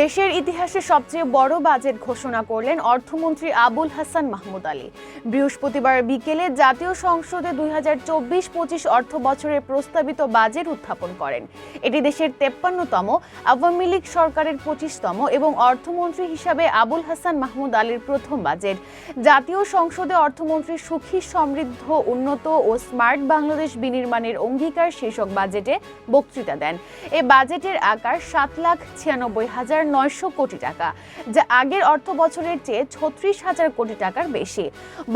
দেশের ইতিহাসে সবচেয়ে বড় বাজেট ঘোষণা করলেন অর্থমন্ত্রী আবুল হাসান মাহমুদ আলী। বৃহস্পতিবার বিকেলে জাতীয় সংসদে দুই হাজার চব্বিশ পঁচিশ অর্থ বছরের প্রস্তাবিত বাজেট উত্থাপন করেন। এটি দেশের তেপ্পান্নতম, আওয়ামী লীগ সরকারের পঁচিশতম এবং অর্থমন্ত্রী হিসাবে আবুল হাসান মাহমুদ আলীর প্রথম বাজেট। জাতীয় সংসদে অর্থমন্ত্রী সুখী, সমৃদ্ধ, উন্নত ও স্মার্ট বাংলাদেশ বিনির্মাণের অঙ্গীকার শীর্ষক বাজেটে বক্তৃতা দেন। এ বাজেটের আকার সাত লাখ ছিয়ানব্বই হাজার নয়শো কোটি টাকা, যা আগের অর্থ বছরের চেয়ে ছত্রিশ হাজার কোটি টাকার বেশি।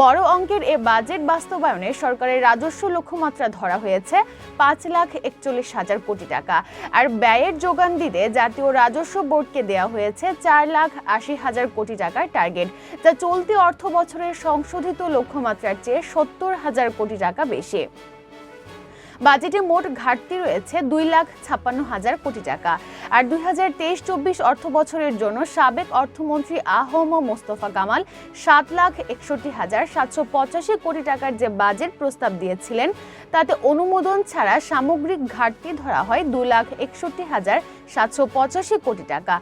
বড় অঙ্কের এ বাজেট বাস্তবায়নে সরকারের রাজস্ব লক্ষ্যমাত্রা ধরা হয়েছে পাঁচ লাখ একচল্লিশ হাজার কোটি টাকা। আর ব্যয়ের যোগান দিতে জাতীয় রাজস্ব বোর্ডকে দেওয়া হয়েছে চার লাখ আশি হাজার কোটি টাকার টার্গেট, যা চলতি অর্থ বছরের সংশোধিত লক্ষ্যমাত্রার চেয়ে সত্তর হাজার কোটি টাকা বেশি। বাজেটে মোট ঘাটতি রয়েছে দুই লাখ ছাপ্পান্ন হাজার কোটি টাকা। আর দুই হাজার তেইশ চব্বিশ অর্থ বছরের জন্য সাবেক অর্থমন্ত্রী আহম মোস্তফা কামাল সাত লাখ একষট্টি হাজার সাতশো পঁচাশি কোটি টাকার যে বাজেট প্রস্তাব দিয়েছিলেন, তাতে অনুমোদন ছাড়া সামগ্রিক ঘাটতি ধরা হয় দুই লাখ একষট্টি হাজার সাতশো পঁচাশি কোটি টাকা।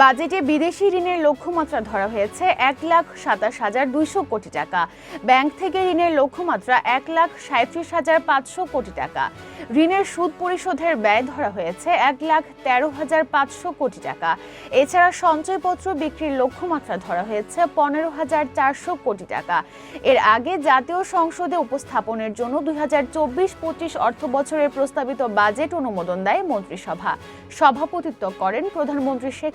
বাজেটে বিদেশি ঋণের লক্ষ্যমাত্রা ধরা হয়েছে এক লাখ সাতাশ হাজার দুইশো কোটি টাকা। ব্যাংক থেকে ঋণের লক্ষ্যমাত্রা এক লাখ সাঁত্রিশ হাজার পাঁচশো কোটি টাকা। ঋণের সুদ পরিশোধের ব্যয় ধরা হয়েছে এক লাখ তেরো হাজার পাঁচশো কোটি টাকা। এছাড়া সঞ্চয়পত্র বিক্রির লক্ষ্যমাত্রা ধরা হয়েছে পনেরো হাজার চারশো কোটি টাকা। এর আগে জাতীয় সংসদে উপস্থাপনের জন্য দুই হাজার চব্বিশ পঁচিশ অর্থ বছরের প্রস্তাবিত বাজেট অনুমোদন দেয় মন্ত্রিসভা। সভাপতিত্ব করেন প্রধানমন্ত্রী Sheikh